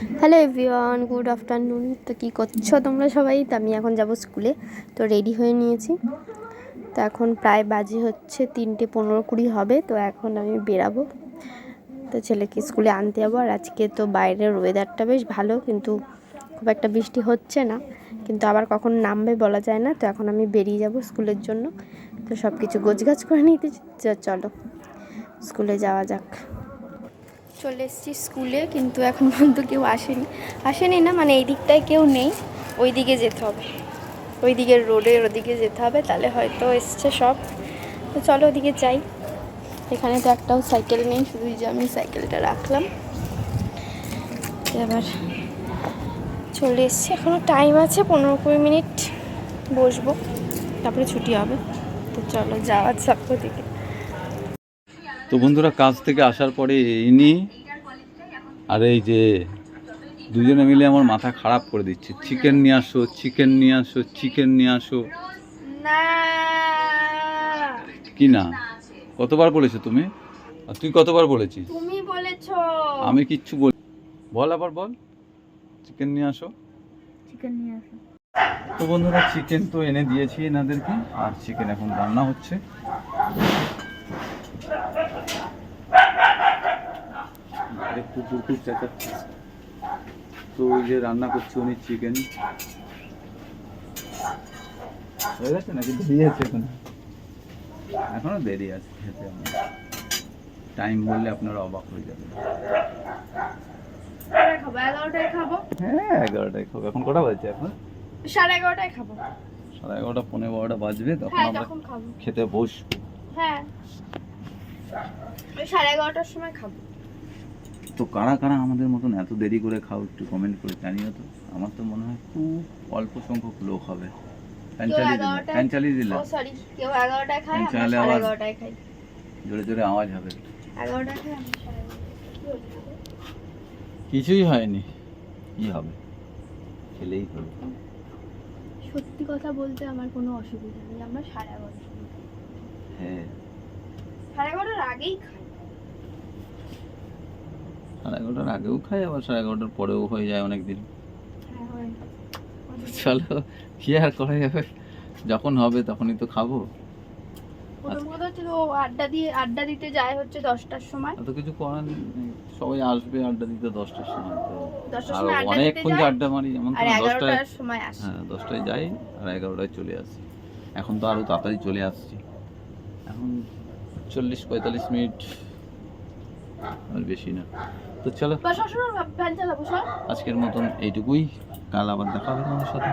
Hello everyone good afternoon তো কী করছ তোমরা সবাই? তো আমি এখন যাব স্কুলে। তো রেডি হয়ে নিয়েছি। তো এখন প্রায় বাজে হচ্ছে তিনটে পনেরো কুড়ি হবে। তো এখন আমি বেরাবো। তো ছেলেকে স্কুলে আনতে যাব। আর আজকে তো বাইরের ওয়েদারটা বেশ ভালো, কিন্তু খুব একটা বৃষ্টি হচ্ছে না। কিন্তু আবার কখন নামবে বলা যায় না। তো এখন আমি বেরিয়ে যাব স্কুলের জন্য। তো সব কিছু গোছগাছ করে নিতে। চলো। স্কুলে যাওয়া যাক। চলে এসেছি স্কুলে, কিন্তু এখন পর্যন্ত কেউ আসেনি। আসেনি না মানে এই দিকটায় কেউ নেই ওই দিকে যেতে হবে। ওই দিকের রোডের ওদিকে যেতে হবে, তাহলে হয়তো এসছে সব। তো চলো ওদিকে যাই। এখানে তো একটাও সাইকেল নেই, শুধু যে আমি সাইকেলটা রাখলাম। এবার চলে এসছি। এখনও টাইম আছে, পনেরো কুড়ি মিনিট, বসবো। তারপরে ছুটি হবে। তো চলো যাওয়া যাক ওদিকে। তো বন্ধুরা কাজ থেকে আসার পরে ইনি আর এই যে দুজনে মিলে আমার মাথা খারাপ করে দিচ্ছে। চিকেন নিয়ে আসো চিকেন নিয়ে আসো চিকেন নিয়ে আসো। কি না? কতবার বলেছ তুমি? আর তুই কতবার বলেছিস? তুমি বলেছ। আমি কিচ্ছু বল বল আবার বল। চিকেন নিয়ে আসো। চিকেন নিয়ে আসো। তো বন্ধুরা চিকেন তো এনে দিয়েছি এনাদেরকে আর চিকেন এখন রান্না হচ্ছে। বাইরে কুকুর খুব চেঁচাচ্ছে তো ওই যে রান্না করছে উনি চিকেন হয়ে গেছে নাকি? দেরি আছে এখন? এখনও দেরি আছে খেতে টাইম বললে আপনারা অবাক হয়ে যাবেন। এগারোটায় খাব হ্যাঁ এগারোটায় খাব। এখন কটা বাজছে এখন? সাড়ে এগারোটায় খাব। সাড়ে এগারোটা পনেরো বারোটা বাজবে তখন হ্যাঁ আমরা খেতে বসবো। হ্যাঁ। সাড়ে এগারোটার সময় খাব। তো কারা কারা আমাদের মতন এত দেরি করে খাও একটু কমেন্ট করে জানিও তো। আমার তো মনে হয় খুব অল্প সংখ্যক লোক হবে। দিলাম ও সরি কেউ এগারোটায় খায় আবার- এগারোটায় খাই। জোরে জোরে আওয়াজ হবে। এগারোটায় খাই। কিছুই হয়নি। কি হবে? খেলেই হবে। সত্যি কথা বলতে আমার কোনো অসুবিধা নেই। আমরা সাড়ে এগারোটা হ্যাঁ। আগেই খাই। সাড়ে এগারোটার আগেও খাই আবার সাড়ে এগারোটার পরেও হয়ে যায় অনেক দিন হ্যাঁ। চলো কি আর করা যাবে? যখন হবে তখনই তো খাব। প্রথম কথা হচ্ছে ও আড্ডা দিয়ে আড্ডা দিতে যায় হচ্ছে দশটার সময়। কিছু করার নেই। সবাই আসবে আড্ডা দিতে দশটার সময়। তো আর অনেকক্ষণ যে আড্ডা মারি এমন তো দশটায় সময় আসে। হ্যাঁ দশটায় যাই আর এগারোটায় চলে আসি। এখন তো আরও তাড়াতাড়ি চলে আসছি। এখন চল্লিশ পঁয়তাল্লিশ মিনিট। আর বেশি না। তো চলো। আজকের মতন এইটুকুই। কাল আবার দেখা হবে তোমার সাথে।